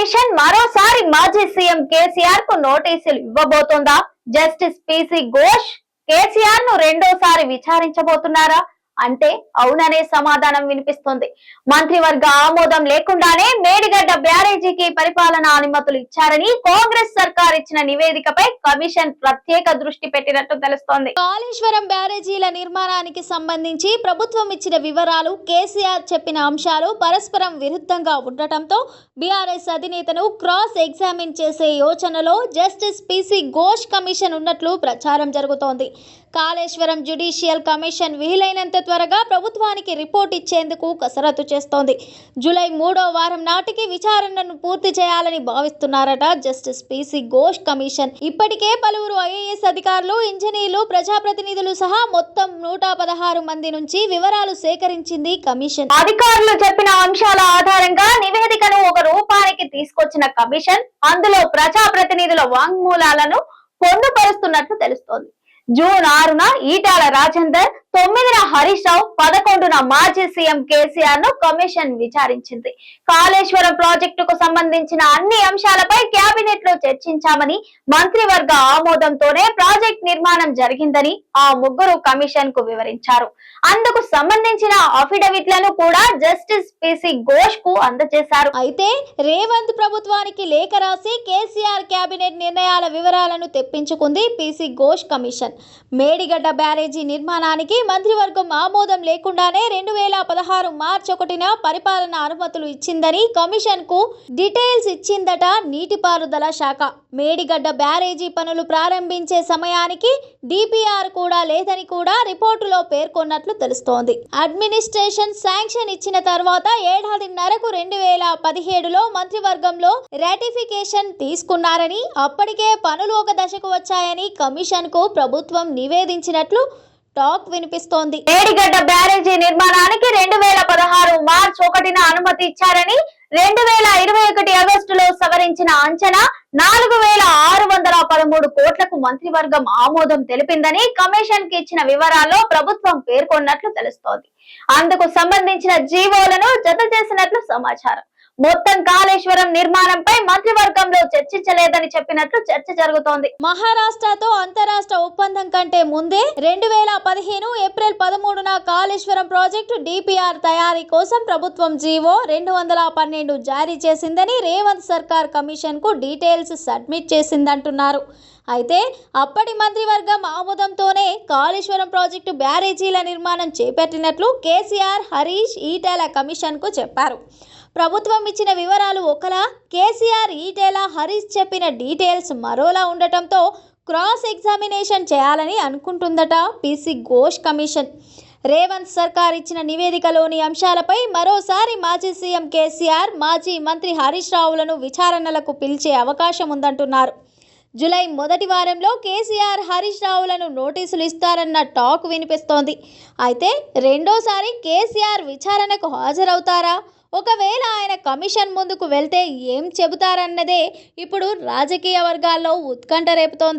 Commission మరోసారి మాజీ CM కేసీఆర్కు నోటీసులు ఇవ్వబోతోందా? జస్టిస్ పిసి ఘోష్ కేసీఆర్ను రెండోసారి విచారించబోతున్నారా? అంటే అవుననే సమాధానం వినిపిస్తుంది. మంత్రివర్గ ఆమోదం లేకుండానే మేడిగడ్డ బ్యారేజీకి పరిపాలన అనుమతులు ఇచ్చారని కాంగ్రెస్ సర్కార్ ఇచ్చిన నివేదికపై కమిషన్ ప్రత్యేక దృష్టి పెట్టినట్టు తెలుస్తోంది. కాళేశ్వరం బ్యారేజీల నిర్మాణానికి సంబంధించి ప్రభుత్వం ఇచ్చిన వివరాలు కేసీఆర్ చెప్పిన అంశాలు పరస్పరం విరుద్ధంగా ఉండటంతో బీఆర్ఎస్ అధినేతను క్రాస్ ఎగ్జామిన్ చేసే యోచనలో జస్టిస్ పిసి ఘోష్ కమిషన్ ఉన్నట్లు ప్రచారం జరుగుతోంది. కాళేశ్వరం జ్యుడిషియల్ కమిషన్ వీలైనంత త్వరగా ప్రభుత్వానికి రిపోర్ట్ ఇచ్చేందుకు కసరత్తు చేస్తోంది. జూలై మూడో వారం నాటికి విచారణను పూర్తి చేయాలని భావిస్తున్నారట జస్టిస్ పిసి ఘోష్ కమిషన్. ఇప్పటికే పలువురు ఐఏఎస్ అధికారులు ఇంజనీర్లు ప్రజాప్రతినిధులు సహా మొత్తం నూట పదహారు మంది నుంచి వివరాలు సేకరించింది కమిషన్. అధికారులు చెప్పిన అంశాల ఆధారంగా నివేదికను ఒక రూపానికి తీసుకొచ్చిన కమిషన్ అందులో ప్రజాప్రతినిధుల వాంగ్మూలాలను పొందుపరుస్తున్నట్లు తెలుస్తోంది. ஜூன் ஆறுனா ஈட்டாள ராஜேந்தர் తొమ్మిదిన హరీష్ రావు పదకొండున మాజీ సీఎం కేసీఆర్ను కమిషన్ విచారించింది. కాళేశ్వరం ప్రాజెక్టుకు సంబంధించిన అన్ని అంశాలపై కేబినెట్లో చర్చించామని మంత్రివర్గ ఆమోదంతోనే ప్రాజెక్ట్ నిర్మాణం జరిగిందని ఆ ముగ్గురు కమిషన్కు వివరించారు. అందుకు సంబంధించిన అఫిడవిట్లను కూడా జస్టిస్ పిసి ఘోష్కు అందజేశారు. అయితే రేవంత్ ప్రభుత్వానికి లేఖ రాసి కేసీఆర్ కేబినెట్ నిర్ణయాల వివరాలను తెప్పించుకుంది PC Ghosh commission. Medigadda barrage నిర్మాణానికి మంత్రివర్గం ఆమోదం లేకుండానే రెండు వేల పదహారు మార్చి ఒకటిన పరిపాలన అనుమతులు ఇచ్చిందని కమిషన్కు డీటెయిల్స్ ఇచ్చిందట నీటిపారుదల శాఖ. మేడిగడ్డ బ్యారేజీ పనులు ప్రారంభించే సమయానికి డిపిఆర్ కూడా లేదని కూడా రిపోర్టులో పేర్కొన్నట్లు తెలుస్తోంది. అడ్మినిస్ట్రేషన్ శాంక్షన్ ఇచ్చిన తర్వాత ఏడాదిన్నరకు రెండు వేల పదిహేడులో మంత్రివర్గంలో రాటిఫికేషన్ తీసుకున్నారని అప్పటికే పనులు ఒక దశకు వచ్చాయని కమిషన్కు ప్రభుత్వం నివేదించినట్లు టాక్ వినిపిస్తోంది. ఏడిగడ్డ బ్యారేజీ నిర్మాణానికి రెండు వేల పదహారు మార్చ్ ఒకటిన అనుమతి ఇచ్చారని రెండు వేల ఇరవై ఒకటి ఆగస్టులో సవరించిన అంచనా నాలుగు వేల ఆరు వందల పదమూడు కోట్లకు మంత్రివర్గం ఆమోదం తెలిపిందని కమిషన్కి ఇచ్చిన వివరాల్లో ప్రభుత్వం పేర్కొన్నట్లు తెలుస్తోంది. అందుకు సంబంధించిన జీవోలను జత చేసినట్లు సమాచారం. మొత్తం కాళేశ్వరం నిర్మాణంపై మంత్రివర్గంలో చర్చించలేదని చెప్పినట్లు చర్చ జరుగుతోంది. మహారాష్ట్రతో అంతరాష్ట్ర ఒప్పందం కంటే ముందే రెండు వేల పదిహేను ఏప్రిల్ పదమూడున కాళేశ్వరం ప్రాజెక్టు డిపిఆర్ తయారీ కోసం ప్రభుత్వం జీవో రెండు వందల పన్నెండు జారీ చేసిందని రేవంత్ సర్కార్ కమిషన్కు డీటెయిల్స్ సబ్మిట్ చేసిందంటున్నారు. అయితే అప్పటి మంత్రివర్గం ఆమోదంతోనే కాళేశ్వరం ప్రాజెక్టు బ్యారేజీల నిర్మాణం చేపట్టినట్లు కేసీఆర్ హరీష్ ఈటెల కమిషన్కు చెప్పారు. ప్రభుత్వం ఇచ్చిన వివరాలు ఒకలా? కేసీఆర్ ఈటేలా హరీష్ చెప్పిన డీటెయిల్స్ మరోలా ఉండటంతో క్రాస్ ఎగ్జామినేషన్ చేయాలని అనుకుంటుందట పీసీ ఘోష్ కమిషన్. రేవంత్ సర్కార్ ఇచ్చిన నివేదికలోని అంశాలపై మరోసారి మాజీ సీఎం కేసీఆర్ మాజీ మంత్రి హరీష్ రావులను విచారణలకు పిలిచే అవకాశం ఉందంటున్నారు. జూలై మొదటి వారంలో కేసీఆర్ హరీష్ రావులను నోటీసులు ఇస్తారన్న టాక్ వినిపిస్తోంది. అయితే రెండోసారి కేసీఆర్ విచారణకు హాజరవుతారా? ఒకవేళ ఆయన కమిషన్ ముందుకు వెళ్తే ఏం చెబుతారన్నదే ఇప్పుడు రాజకీయ వర్గాల్లో ఉత్కంఠ రేపుతోంది.